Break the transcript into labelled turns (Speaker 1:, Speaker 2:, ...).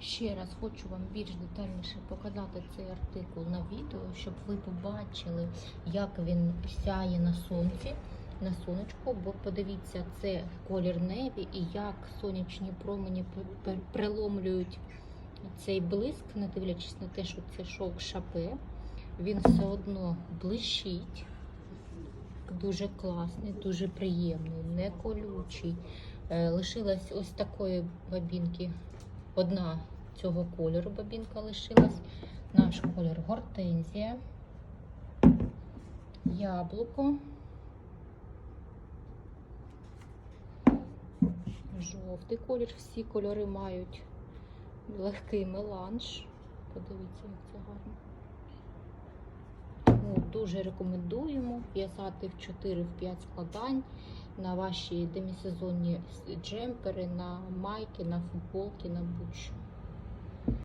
Speaker 1: Ще раз хочу вам більш детальніше показати цей артикул на відео, щоб ви побачили, як він сяє на сонці, на сонечку. Бо подивіться, це колір небі і як сонячні промені пр- пр- приломлюють цей блиск, не дивлячись на те, що це шовк шапе. Він все одно блищить. Дуже класний, дуже приємний, не колючий. Е, Лишилась ось такої бабінки. Одна цього кольору бабінка лишилась. Наш колір гортензія, яблуко, жовтий колір. Всі кольори мають легкий меланж. Подивіться, як це гарно. Дуже рекомендуємо в'язати в 4-5 складань на ваші демісезонні джемпери, на майки, на футболки, на будь-що.